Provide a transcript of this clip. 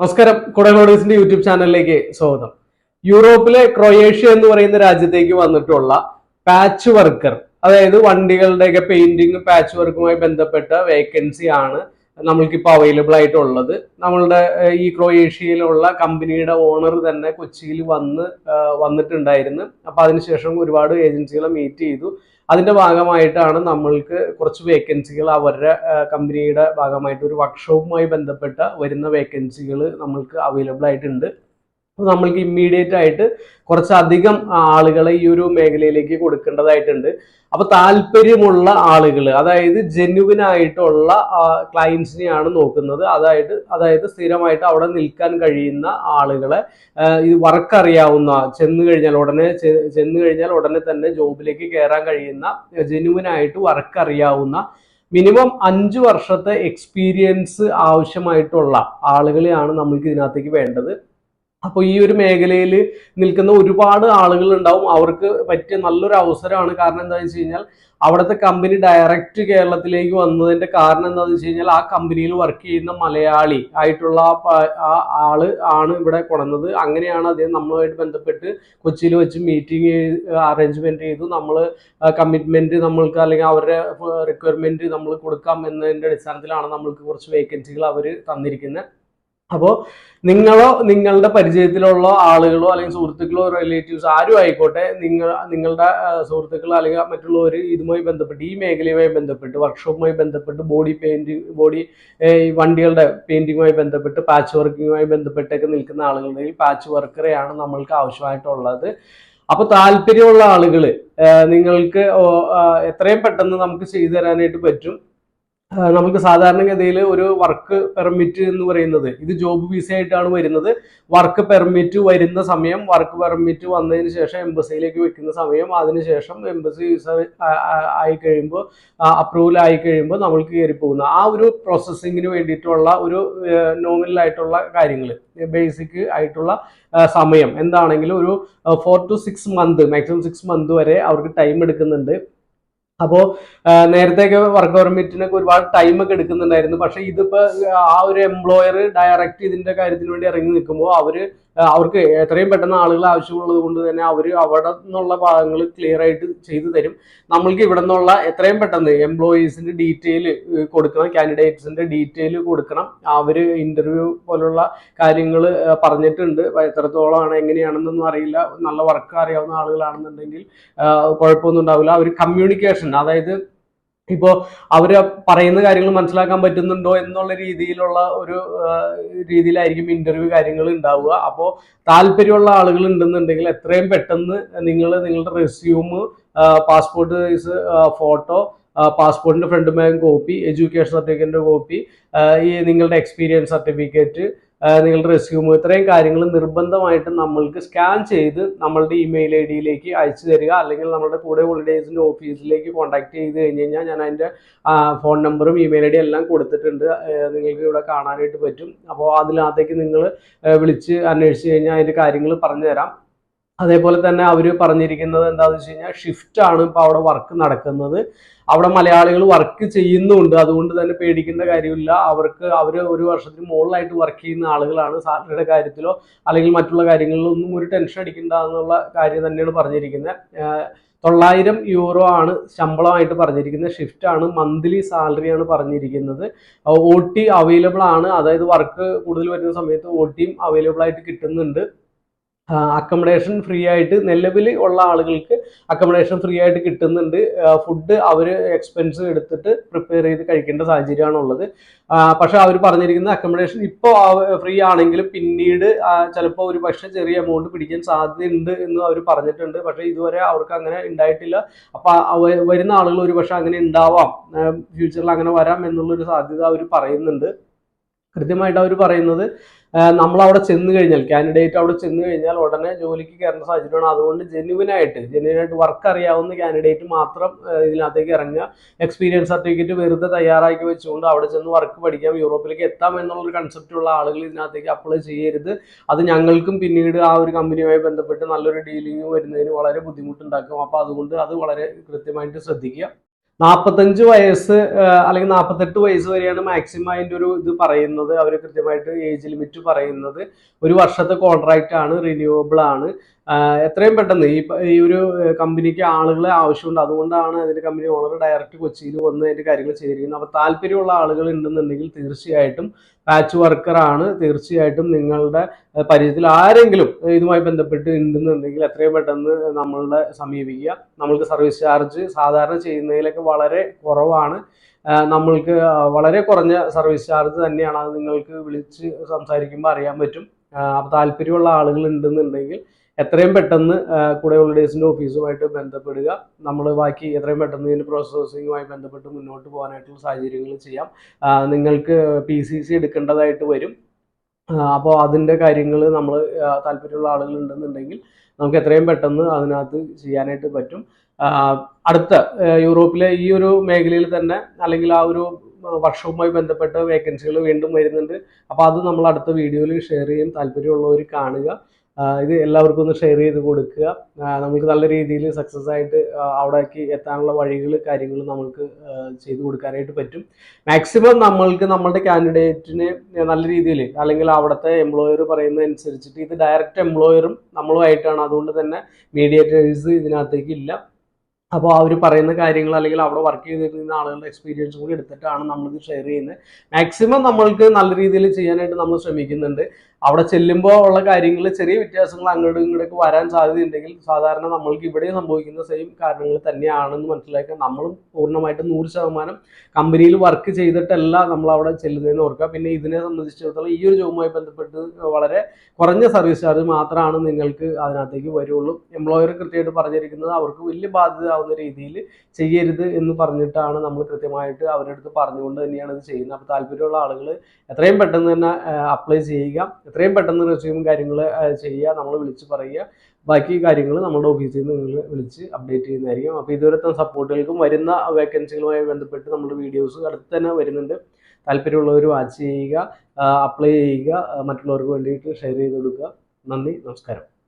നമസ്കാരം. കുടലോഡീസിന്റെ യൂട്യൂബ് ചാനലിലേക്ക് സ്വാഗതം. യൂറോപ്പിലെ ക്രൊയേഷ്യ എന്ന് പറയുന്ന രാജ്യത്തേക്ക് വന്നിട്ടുള്ള പാച്ച് വർക്കർ അതായത് വണ്ടികളുടെയൊക്കെ പെയിന്റിങ് പാച്ച് വർക്കുമായി ബന്ധപ്പെട്ട വേക്കൻസി ആണ് നമ്മൾക്കിപ്പോൾ അവൈലബിൾ ആയിട്ടുള്ളത്. നമ്മളുടെ ഈ ക്രൊയേഷ്യയിലുള്ള കമ്പനിയുടെ ഓണർ തന്നെ കൊച്ചിയിൽ വന്ന് വന്നിട്ടുണ്ടായിരുന്നു. അപ്പൊ അതിനുശേഷം ഒരുപാട് ഏജൻസികളെ മീറ്റ് ചെയ്തു. അതിന്റെ ഭാഗമായിട്ടാണ് നമ്മൾക്ക് കുറച്ച് വേക്കൻസികൾ അവരുടെ കമ്പനിയുടെ ഭാഗമായിട്ട് ഒരു വർക്ക്ഷോപ്പുമായി ബന്ധപ്പെട്ട വരുന്ന വേക്കൻസികൾ നമ്മൾക്ക് അവൈലബിൾ ആയിട്ടുണ്ട്. നമ്മൾക്ക് ഇമ്മീഡിയറ്റ് ആയിട്ട് കുറച്ചധികം ആളുകളെ ഈ ഒരു മേഖലയിലേക്ക് കൊടുക്കേണ്ടതായിട്ടുണ്ട്. അപ്പൊ താല്പര്യമുള്ള ആളുകൾ അതായത് ജെന്യുവിൻ ആയിട്ടുള്ള ക്ലയൻസിനെയാണ് നോക്കുന്നത്. അതായത് അതായത് സ്ഥിരമായിട്ട് അവിടെ നിൽക്കാൻ കഴിയുന്ന ആളുകളെ ഇത് വർക്ക് അറിയാവുന്ന ചെന്ന് കഴിഞ്ഞാൽ ഉടനെ ചെന്ന് കഴിഞ്ഞാൽ ഉടനെ തന്നെ ജോബിലേക്ക് കയറാൻ കഴിയുന്ന ജെന്യുവിൻ ആയിട്ട് വർക്ക് അറിയാവുന്ന മിനിമം അഞ്ച് വർഷത്തെ എക്സ്പീരിയൻസ് ആവശ്യമായിട്ടുള്ള ആളുകളെയാണ് നമ്മൾക്ക് ഇതിനകത്തേക്ക് വേണ്ടത്. അപ്പോൾ ഈ ഒരു മേഖലയിൽ നിൽക്കുന്ന ഒരുപാട് ആളുകൾ ഉണ്ടാവും അവർക്ക് പറ്റിയ നല്ലൊരു അവസരമാണ്. കാരണം എന്താണെന്ന് വെച്ച് കഴിഞ്ഞാൽ അവിടുത്തെ കമ്പനി ഡയറക്റ്റ് കേരളത്തിലേക്ക് വന്നതിന്റെ കാരണം എന്താണെന്ന് വെച്ച് കഴിഞ്ഞാൽ ആ കമ്പനിയിൽ വർക്ക് ചെയ്യുന്ന മലയാളി ആയിട്ടുള്ള ആ ആൾ ആണ് ഇവിടെ കൊണ്ടുവന്നത്. അങ്ങനെയാണ് അദ്ദേഹം നമ്മളുമായിട്ട് ബന്ധപ്പെട്ട് കൊച്ചിയിൽ വെച്ച് മീറ്റിംഗ് അറേഞ്ച്മെന്റ് ചെയ്തു. നമ്മൾ കമ്മിറ്റ്മെന്റ് നമ്മൾക്ക് അല്ലെങ്കിൽ അവരുടെ റിക്വയർമെന്റ് നമ്മൾ കൊടുക്കാം എന്നതിന്റെ അടിസ്ഥാനത്തിലാണ് നമ്മൾക്ക് കുറച്ച് വേക്കൻസികൾ അവർ തന്നിരിക്കുന്നത് അപ്പോൾ നിങ്ങളോ നിങ്ങളുടെ പരിചയത്തിലുള്ള ആളുകളോ അല്ലെങ്കിൽ സുഹൃത്തുക്കളോ റിലേറ്റീവ്സ് ആരും ആയിക്കോട്ടെ നിങ്ങൾ നിങ്ങളുടെ സുഹൃത്തുക്കളോ അല്ലെങ്കിൽ മറ്റുള്ളവർ ഇതുമായി ബന്ധപ്പെട്ട് ഈ മേഖലയുമായി ബന്ധപ്പെട്ട് വർക്ക്ഷോപ്പുമായി ബന്ധപ്പെട്ട് ബോഡി പെയിന്റിങ് ബോഡി വണ്ടികളുടെ പെയിന്റിങ്ങുമായി ബന്ധപ്പെട്ട് പാച്ച് വർക്കിങ്ങുമായി ബന്ധപ്പെട്ടൊക്കെ നിൽക്കുന്ന ആളുകളുടെ പാച്ച് വർക്കറെയാണ് നമ്മൾക്ക് ആവശ്യമായിട്ടുള്ളത്. അപ്പൊ താല്പര്യമുള്ള ആളുകൾ നിങ്ങൾക്ക് എത്രയും പെട്ടെന്ന് നമുക്ക് ചെയ്തു തരാനായിട്ട് പറ്റും. നമുക്ക് സാധാരണഗതിയിൽ ഒരു വർക്ക് പെർമിറ്റ് എന്ന് പറയുന്നത് ഇത് ജോബ് വിസ ആയിട്ടാണ് വരുന്നത്. വർക്ക് പെർമിറ്റ് വരുന്ന സമയം വർക്ക് പെർമിറ്റ് വന്നതിന് ശേഷം എംബസിയിലേക്ക് വെക്കുന്ന സമയം അതിനുശേഷം എംബസി വിസ ആയി കഴിയുമ്പോൾ അപ്രൂവൽ ആയി കഴിയുമ്പോൾ നമ്മൾക്ക് കയറി പോകുന്ന ആ ഒരു പ്രോസസ്സിങ്ങിന് വേണ്ടിയിട്ടുള്ള ഒരു നോമിനൽ ആയിട്ടുള്ള കാര്യങ്ങൾ ബേസിക് ആയിട്ടുള്ള സമയം. എന്താണെങ്കിലും ഒരു four to six month maximum six month വരെ അവർക്ക് ടൈം എടുക്കുന്നുണ്ട്. അപ്പോൾ നേരത്തെയൊക്കെ വർക്ക് പെർമിറ്റിനൊക്കെ ഒരുപാട് ടൈം ഒക്കെ എടുക്കുന്നുണ്ടായിരുന്നു. പക്ഷേ ഇതിപ്പോ ആ ഒരു എംപ്ലോയർ ഡയറക്റ്റ് ഇതിന്റെ കാര്യത്തിന് വേണ്ടി ഇറങ്ങി നിൽക്കുമ്പോൾ അവർ അവർക്ക് എത്രയും പെട്ടെന്ന് ആളുകൾ ആവശ്യമുള്ളത് കൊണ്ട് തന്നെ അവർ അവിടെ നിന്നുള്ള ഭാഗങ്ങൾ ക്ലിയർ ആയിട്ട് ചെയ്തു തരും. നമ്മൾക്ക് ഇവിടെ നിന്നുള്ള എത്രയും പെട്ടെന്ന് എംപ്ലോയീസിന്റെ ഡീറ്റെയിൽ കൊടുക്കണം കാൻഡിഡേറ്റ്സിന്റെ ഡീറ്റെയിൽ കൊടുക്കണം. അവർ ഇന്റർവ്യൂ പോലുള്ള കാര്യങ്ങൾ പറഞ്ഞിട്ടുണ്ട്. എത്രത്തോളമാണ് എങ്ങനെയാണെന്നൊന്നും അറിയില്ല. നല്ല വർക്ക് അറിയാവുന്ന ആളുകളാണെന്നുണ്ടെങ്കിൽ കുഴപ്പമൊന്നും ഉണ്ടാവില്ല. അവർ കമ്മ്യൂണിക്കേഷൻ അതായത് ഇപ്പോൾ അവർ പറയുന്ന കാര്യങ്ങൾ മനസ്സിലാക്കാൻ പറ്റുന്നുണ്ടോ എന്നുള്ള രീതിയിലുള്ള ഒരു രീതിയിലായിരിക്കും ഇന്റർവ്യൂ കാര്യങ്ങൾ ഉണ്ടാവുക. അപ്പോൾ താല്പര്യമുള്ള ആളുകൾ ഉണ്ടെന്നുണ്ടെങ്കിൽ എത്രയും പെട്ടെന്ന് നിങ്ങൾ നിങ്ങളുടെ റെസ്യൂമ് പാസ്പോർട്ട് സൈസ് ഫോട്ടോ പാസ്പോർട്ടിന്റെ ഫ്രണ്ട് ബാങ്ക് കോപ്പി എഡ്യൂക്കേഷൻ സർട്ടിഫിക്കറ്റിന്റെ കോപ്പി ഈ നിങ്ങളുടെ എക്സ്പീരിയൻസ് സർട്ടിഫിക്കറ്റ് നിങ്ങളുടെ റെസ്യൂമ് ഇത്രയും കാര്യങ്ങൾ നിർബന്ധമായിട്ട് നമ്മൾക്ക് സ്കാൻ ചെയ്ത് നമ്മളുടെ ഇമെയിൽ ഐ ഡിയിലേക്ക് അയച്ചു തരിക. അല്ലെങ്കിൽ നമ്മുടെ കൂടെ ഹോളിഡേസിന്റെ ഓഫീസിലേക്ക് കോൺടാക്ട് ചെയ്ത് കഴിഞ്ഞ് കഴിഞ്ഞാൽ ഞാൻ അതിന്റെ ഫോൺ നമ്പറും ഇമെയിൽ ഐ ഡി എല്ലാം കൊടുത്തിട്ടുണ്ട്. നിങ്ങൾക്ക് ഇവിടെ കാണാനായിട്ട് പറ്റും. അപ്പോൾ അതിനകത്തേക്ക് നിങ്ങൾ വിളിച്ച് അന്വേഷിച്ച് കഴിഞ്ഞാൽ അതിന്റെ കാര്യങ്ങൾ പറഞ്ഞു തരാം അതേപോലെ തന്നെ അവർ പറഞ്ഞിരിക്കുന്നത് എന്താണെന്ന് വെച്ച് കഴിഞ്ഞാൽ ഷിഫ്റ്റ് ആണ് ഇപ്പോൾ അവിടെ വർക്ക് നടക്കുന്നത്. അവിടെ മലയാളികൾ വർക്ക് ചെയ്യുന്നുണ്ട്. അതുകൊണ്ട് തന്നെ പേടിക്കേണ്ട കാര്യമില്ല. അവർക്ക് അവർ ഒരു വർഷത്തിന് മുകളിലായിട്ട് വർക്ക് ചെയ്യുന്ന ആളുകളാണ്. സാലറിയുടെ കാര്യത്തിലോ അല്ലെങ്കിൽ മറ്റുള്ള കാര്യങ്ങളിലോ ഒന്നും ഒരു ടെൻഷൻ അടിക്കണ്ട എന്നുള്ള കാര്യം തന്നെയാണ് പറഞ്ഞിരിക്കുന്നത് തൊള്ളായിരം യൂറോ ആണ് ശമ്പളമായിട്ട് പറഞ്ഞിരിക്കുന്നത് ഷിഫ്റ്റ് ആണ്. മന്ത്ലി ആണ് പറഞ്ഞിരിക്കുന്നത്. ഒ ടി അവൈലബിൾ ആണ്. അതായത് വർക്ക് കൂടുതൽ വരുന്ന സമയത്ത് ഒ ടിയും അവൈലബിൾ ആയിട്ട് കിട്ടുന്നുണ്ട്. അക്കോമഡേഷൻ ഫ്രീ ആയിട്ട് നിലവിൽ ഉള്ള ആളുകൾക്ക് അക്കോമഡേഷൻ ഫ്രീ ആയിട്ട് കിട്ടുന്നുണ്ട്. ഫുഡ് അവർ എക്സ്പെൻസ് എടുത്തിട്ട് പ്രിപ്പയർ ചെയ്ത് കഴിക്കേണ്ട സാഹചര്യമാണ് ഉള്ളത് പക്ഷെ അവർ പറഞ്ഞിരിക്കുന്ന അക്കോമഡേഷൻ ഇപ്പോൾ ഫ്രീ ആണെങ്കിലും പിന്നീട് ചിലപ്പോൾ ഒരു പക്ഷേ ചെറിയ എമൗണ്ട് പിടിക്കാൻ സാധ്യതയുണ്ട് എന്ന് അവർ പറഞ്ഞിട്ടുണ്ട്. പക്ഷേ ഇതുവരെ അവർക്ക് അങ്ങനെ ഉണ്ടായിട്ടില്ല അപ്പോൾ വരുന്ന ആളുകൾ ഒരു പക്ഷെ അങ്ങനെ ഉണ്ടാവാം ഫ്യൂച്ചറിൽ അങ്ങനെ വരാം എന്നുള്ളൊരു സാധ്യത അവർ പറയുന്നുണ്ട്. കൃത്യമായിട്ട് അവർ പറയുന്നത് നമ്മൾ അവിടെ ചെന്ന് കഴിഞ്ഞാൽ കാൻഡിഡേറ്റ് അവിടെ ചെന്ന് കഴിഞ്ഞാൽ ഉടനെ ജോലിക്ക് കയറുന്ന സാഹചര്യമാണ്. അതുകൊണ്ട് ജെന്യുവിൻ ആയിട്ട് വർക്ക് അറിയാവുന്ന കാൻഡിഡേറ്റ് മാത്രം ഇതിനകത്തേക്ക് ഇറങ്ങുക. എക്സ്പീരിയൻസ് സർട്ടിഫിക്കറ്റ് വെറുതെ തയ്യാറാക്കി വെച്ചുകൊണ്ട് അവിടെ ചെന്ന് വർക്ക് പഠിക്കാം യൂറോപ്പിലേക്ക് എത്താം എന്നുള്ളൊരു കൺസെപ്റ്റുള്ള ആളുകൾ ഇതിനകത്തേക്ക് അപ്ലൈ ചെയ്യരുത്. അത് ഞങ്ങൾക്കും പിന്നീട് ആ ഒരു കമ്പനിയുമായി ബന്ധപ്പെട്ട് നല്ലൊരു ഡീലിംഗ് വരുന്നതിന് വളരെ ബുദ്ധിമുട്ടുണ്ടാക്കും. അപ്പോൾ അതുകൊണ്ട് അത് വളരെ കൃത്യമായിട്ട് ശ്രദ്ധിക്കുക. നാൽപ്പത്തഞ്ച് വയസ്സ് അല്ലെങ്കിൽ നാൽപ്പത്തെട്ട് വയസ്സ് വരെയാണ് മാക്സിമം അതിന്റെ ഒരു ഇത് പറയുന്നത്. അവർ കൃത്യമായിട്ട് ഏജ് ലിമിറ്റ് പറയുന്നത്. ഒരു വർഷത്തെ കോൺട്രാക്റ്റ് ആണ് റിന്യൂവബിൾ ആണ്. എത്രയും പെട്ടെന്ന് ഈ ഈ ഒരു കമ്പനിക്ക് ആളുകളെ ആവശ്യമുണ്ട്. അതുകൊണ്ടാണ് അതിന്റെ കമ്പനി ഓണർ ഡയറക്റ്റ് കൊച്ചിയിൽ വന്ന് അതിന്റെ കാര്യങ്ങൾ ചെയ്തിരിക്കുന്നത്. അപ്പോൾ താല്പര്യമുള്ള ആളുകൾ ഉണ്ടെന്നുണ്ടെങ്കിൽ തീർച്ചയായിട്ടും പാച്ച് വർക്കറാണ് തീർച്ചയായിട്ടും നിങ്ങളുടെ പരിചയത്തിൽ ആരെങ്കിലും ഇതുമായി ബന്ധപ്പെട്ട് ഉണ്ടെന്നുണ്ടെങ്കിൽ എത്രയും പെട്ടെന്ന് നമ്മളുടെ സമീപിക്കുക. നമ്മൾക്ക് സർവീസ് ചാർജ് സാധാരണ ചെയ്യുന്നതിലൊക്കെ വളരെ കുറവാണ്. നമ്മൾക്ക് വളരെ കുറഞ്ഞ സർവീസ് ചാർജ് തന്നെയാണ്. അത് നിങ്ങൾക്ക് വിളിച്ച് സംസാരിക്കുമ്പോൾ അറിയാൻ പറ്റും. അപ്പോൾ താല്പര്യമുള്ള ആളുകൾ ഉണ്ടെന്നുണ്ടെങ്കിൽ എത്രയും പെട്ടെന്ന് കൂടെ ഹോളിഡേയ്സിന്റെ ഓഫീസുമായിട്ട് ബന്ധപ്പെടുക. നമ്മൾ ബാക്കി എത്രയും പെട്ടെന്ന് ഇതിന്റെ പ്രോസസ്സിങ്ങുമായി ബന്ധപ്പെട്ട് മുന്നോട്ട് പോകാനായിട്ടുള്ള സാഹചര്യങ്ങൾ ചെയ്യാം. നിങ്ങൾക്ക് പി സി സി എടുക്കേണ്ടതായിട്ട് വരും. അപ്പോൾ അതിന്റെ കാര്യങ്ങൾ നമ്മൾ താല്പര്യമുള്ള ആളുകൾ ഉണ്ടെന്നുണ്ടെങ്കിൽ നമുക്ക് എത്രയും പെട്ടെന്ന് അതിനകത്ത് ചെയ്യാനായിട്ട് പറ്റും. അടുത്ത യൂറോപ്പിലെ ഈ ഒരു മേഖലയിൽ തന്നെ അല്ലെങ്കിൽ ആ ഒരു വർഷവുമായി ബന്ധപ്പെട്ട വേക്കൻസികൾ വീണ്ടും വരുന്നുണ്ട്. അപ്പോൾ അത് നമ്മൾ അടുത്ത വീഡിയോയിൽ ഷെയർ ചെയ്യും. താല്പര്യമുള്ളവർ കാണുക. ഇത് എല്ലാവർക്കും ഒന്ന് ഷെയർ ചെയ്ത് കൊടുക്കുക. നമുക്ക് നല്ല രീതിയിൽ സക്സസ് ആയിട്ട് അവിടേക്ക് എത്താനുള്ള വഴികൾ കാര്യങ്ങൾ നമ്മൾക്ക് ചെയ്തു കൊടുക്കാനായിട്ട് പറ്റും. മാക്സിമം നമ്മൾക്ക് നമ്മളുടെ കാൻഡിഡേറ്റിന് നല്ല രീതിയിൽ അല്ലെങ്കിൽ അവിടുത്തെ എംപ്ലോയർ പറയുന്ന അനുസരിച്ചിട്ട് ഇത് ഡയറക്റ്റ് എംപ്ലോയറും നമ്മളുമായിട്ടാണ്. അതുകൊണ്ട് തന്നെ മീഡിയേറ്റേഴ്സ് ഇതിനകത്തേക്ക് ഇല്ല. അപ്പോൾ അവർ പറയുന്ന കാര്യങ്ങൾ അല്ലെങ്കിൽ അവിടെ വർക്ക് ചെയ്തിരുന്ന ആളുകളുടെ എക്സ്പീരിയൻസ് കൂടി എടുത്തിട്ടാണ് നമ്മളിത് ഷെയർ ചെയ്യുന്നത്. മാക്സിമം നമ്മൾക്ക് നല്ല രീതിയിൽ ചെയ്യാനായിട്ട് നമ്മൾ ശ്രമിക്കുന്നുണ്ട്. അവിടെ ചെല്ലുമ്പോൾ ഉള്ള കാര്യങ്ങൾ ചെറിയ വ്യത്യാസങ്ങൾ അങ്ങോട്ടും ഇങ്ങോട്ടേക്ക് വരാൻ സാധ്യതയുണ്ടെങ്കിൽ സാധാരണ നമ്മൾക്ക് ഇവിടെ സംഭവിക്കുന്ന സെയിം കാരണങ്ങൾ തന്നെയാണെന്ന് മനസ്സിലാക്കുക നമ്മളും പൂർണമായിട്ട് നൂറ് ശതമാനം കമ്പനിയിൽ വർക്ക് ചെയ്തിട്ടല്ല നമ്മൾ അവിടെ ചെല്ലുന്നതെന്ന് ഓർക്കുക. പിന്നെ ഇതിനെ സംബന്ധിച്ചിടത്തോളം ഈ ഒരു ജോബുമായി ബന്ധപ്പെട്ട് വളരെ കുറഞ്ഞ സർവീസ് ചാർജ് മാത്രമാണ് നിങ്ങൾക്ക് അതിനകത്തേക്ക് വരുള്ളൂ. എംപ്ലോയർ കൃത്യമായിട്ട് പറഞ്ഞിരിക്കുന്നത് അവർക്ക് വലിയ ബാധ്യത ആവുന്ന രീതിയിൽ ചെയ്യരുത് എന്ന് പറഞ്ഞിട്ടാണ് നമ്മൾ കൃത്യമായിട്ട് അവരുടെ അടുത്ത് പറഞ്ഞുകൊണ്ട് തന്നെയാണ് ഇത് ചെയ്യുന്നത്. അപ്പോൾ താല്പര്യമുള്ള ആളുകൾ എത്രയും പെട്ടെന്ന് തന്നെ അപ്ലൈ ചെയ്യുക. എത്രയും പെട്ടെന്ന് റെസ്യൂമും കാര്യങ്ങൾ ചെയ്യുക നമ്മൾ വിളിച്ച് പറയുക. ബാക്കി കാര്യങ്ങൾ നമ്മുടെ ഓഫീസിൽ നിന്ന് നിങ്ങൾ വിളിച്ച് അപ്ഡേറ്റ് ചെയ്യുന്നതായിരിക്കും. അപ്പോൾ ഇതുവരത്തെ സപ്പോർട്ടുകൾക്കും വരുന്ന വേക്കൻസികളുമായി ബന്ധപ്പെട്ട് നമ്മുടെ വീഡിയോസ് അടുത്ത് തന്നെ വരുന്നുണ്ട്. താല്പര്യമുള്ളവർ വാച്ച് ചെയ്യുക അപ്ലൈ ചെയ്യുക മറ്റുള്ളവർക്ക് വേണ്ടിയിട്ട് ഷെയർ ചെയ്ത് കൊടുക്കുക. നന്ദി നമസ്കാരം.